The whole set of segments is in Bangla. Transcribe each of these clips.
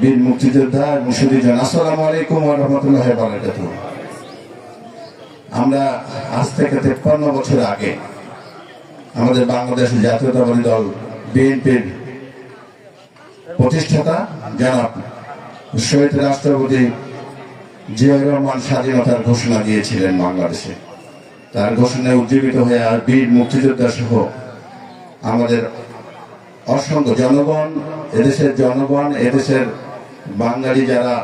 বীর মুক্তিযোদ্ধা এবং সুদীজন আসসালামু আলাইকুম রাহমাতুল্লাহি ওয়া বারাকাতুহু। আমরা আজ থেকে তেপ্পান্ন বছর আগে আমাদের বাংলাদেশ জাতীয়তাবাদী দল বিএনপির প্রতিষ্ঠাতা জনাব শহীদ রাষ্ট্রপতি জিয়াউর রহমান স্বাধীনতার ঘোষণা দিয়েছিলেন বাংলাদেশে। তার ঘোষণায় উজ্জীবিত হয়ে আর বীর মুক্তিযোদ্ধা সহ আমাদের অসংখ্য জনগণ, এদেশের জনগণ, এদেশের বাঙালি যারা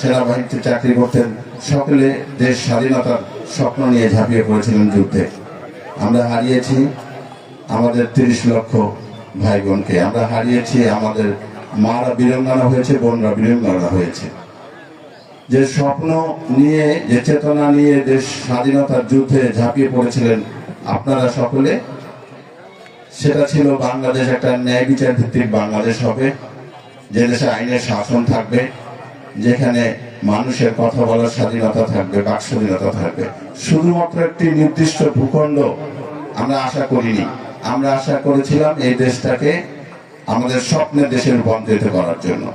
সেনাবাহিনীতে চাকরি করতেন, সকলে দেশ স্বাধীনতার স্বপ্ন নিয়ে ঝাঁপিয়ে পড়েছিলেন যুদ্ধে। আমরা হারিয়েছি আমাদের তিরিশ লক্ষ ভাই বোনকে আমরা হারিয়েছি আমাদের মারা বীরঙ্গানা হয়েছে, বোনরা বীরঙ্গানা হয়েছে। যে স্বপ্ন নিয়ে, যে চেতনা নিয়ে দেশ স্বাধীনতার যুদ্ধে ঝাঁপিয়ে পড়েছিলেন আপনারা সকলে, সেটা ছিল বাংলাদেশ একটা ন্যায় বিচার ভিত্তিক বাংলাদেশ হবে। যে দেশে আইনের শাসন থাকবে, যেখানে মানুষের কথা বলার স্বাধীনতা থাকবে, বাক স্বাধীনতা থাকবে। শুধুমাত্র একটি নির্দিষ্ট ভূখণ্ড আমরা আশা করিনি। আমরা আশা করেছিলাম এই দেশটাকে আমাদের স্বপ্নের দেশে রূপান্তরিত করার জন্য।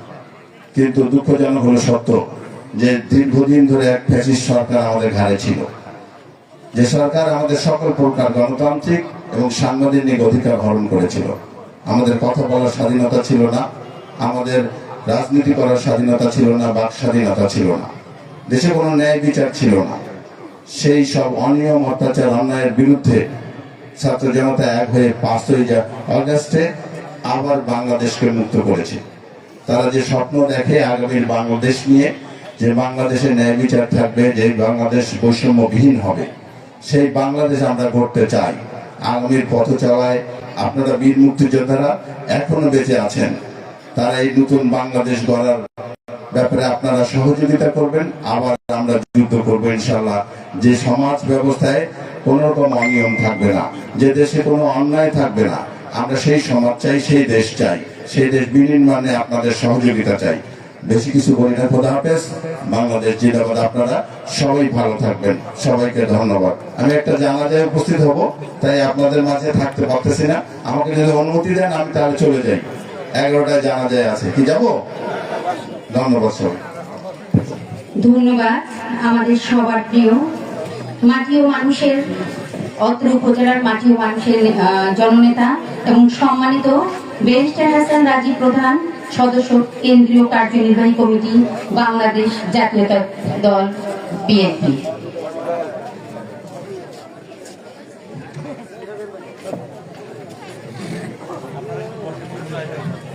কিন্তু দুঃখজনক হলো সত্য যে দীর্ঘদিন ধরে এক ফ্যাসিস্ট সরকার আমাদের ঘাড়ে ছিল। যে সরকার আমাদের সকল প্রকার গণতান্ত্রিক এবং সাংবিধানিক অধিকার হরণ করেছিল। আমাদের কথা বলার স্বাধীনতা ছিল না। আমাদের রাজনীতি করার স্বাধীনতা ছিল না, বাক স্বাধীনতা ছিল না। দেশে কোনো ন্যায় বিচার ছিল না। সেই সব অনিয়ম, অত্যাচার, অন্যায়ের বিরুদ্ধে ছাত্র জনতা এক হয়ে পাঁচই অগাস্টে আবার বাংলাদেশকে মুক্ত করেছে। তারা যে স্বপ্ন দেখে আগামীর বাংলাদেশ নিয়ে যে বাংলাদেশে ন্যায় বিচার থাকবে, যে বাংলাদেশ বৈষম্যবিহীন হবে, সেই বাংলাদেশ আমরা গড়তে চাই। আগামীর পথ চলায় আপনারা বীর মুক্তিযোদ্ধারা এখনও বেঁচে আছেন। তারা এই নতুন বাংলাদেশ গড়ার ব্যাপারে আপনারা সহযোগিতা করবেন, আবার আমরা যুদ্ধ করব ইনশাল্লাহ যে সমাজ ব্যবস্থায় কোন রকম অনিয়ম থাকবে না, যে দেশে কোনো অন্যায় থাকবে না, আমরা সেই সমাজ চাই, সেই দেশ চাই, সেই দেশ বিনির্মাণে আপনাদের সহযোগিতা চাই। বেশি কিছু বলি না, খোদা হাফেজ। বাংলাদেশ জিন্দাবাদ আপনারা সবাই ভালো থাকবেন। সবাইকে ধন্যবাদ। আমি একটা জানাজায় উপস্থিত হব, তাই আপনাদের মাঝে থাকতে পারতেছি না। আমাকে যদি অনুমতি দেন, আমি তাহলে চলে যাই। এগারোটায় জানাজায় আছে। কি যাব? ধন্যবাদ সবাই ধন্যবাদ আমাদের সবার প্রিয় মাটি ও মানুষের, অত্র উপজেলার মাটি ও মানুষের জননেতা এবং সম্মানিত ব্যারিস্টার হাসান রাজীব প্রধান সদস্য কেন্দ্রীয় কার্যনির্বাহী কমিটি বাংলাদেশ জাতীয়তা দল বিএনপি। I have.